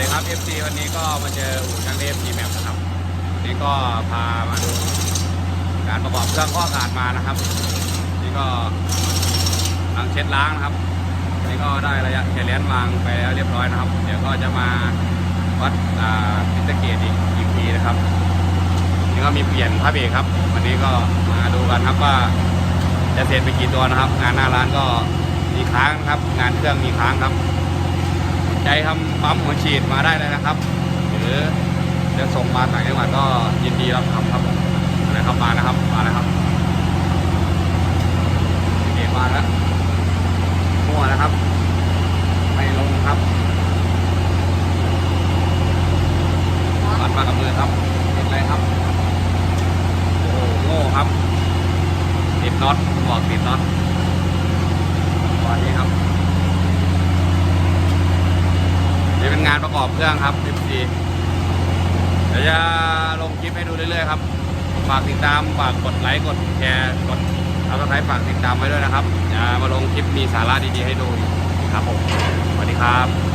ดีครับ FC วันนี้ก็มาเจออู่ช่างเทพ G Map นะครับนนี้ก็พามาดูการประกอบเครื่องข้ออากาศมานะครับ นี่ก็หลังเช็ดล้างนะครับนี่ก็ได้ระยะแคลนวางไปแล้วเรียบร้อยนะครับ เดี๋ยวก็จะมาวัดอ่าพิสเกตอีกอีกทีนะครับ นี่ก็มีเปลี่ยนผ้าเบรกครับ วันนี้ก็มาดูกันครับว่าจะเสร็จไปกี่ตัวนะครับ งานหน้าร้านก็มีค้างครับ งานเครื่องมีค้างครับ ใจทำปั๊มหัวฉีดมาได้เลยนะครับ หรือจะส่งมาต่างจังหวัดก็ยินดีรับทำครับนะครับมานะครับมาแล้วครับเก็บมาแล้วมั่วนะครับ ไม่ลงครับปัดมากับมือครับติดอะไรครับโอ้โหโง่ครับติดน็อตบอกติดน็อตวันนี้ครับ นี่เป็น งานประกอบเครื่องครับ FC เดี๋ยวจะลงคลิปให้ดูเรื่อยๆครับ ฝากติดตามฝากกดไลค์กดแชร์กดเอาสไครต์ฝากติดตามไว้ด้วยนะครับจะมาลงคลิปมีสาระดีๆให้ดูครับผมสวัสดีครับ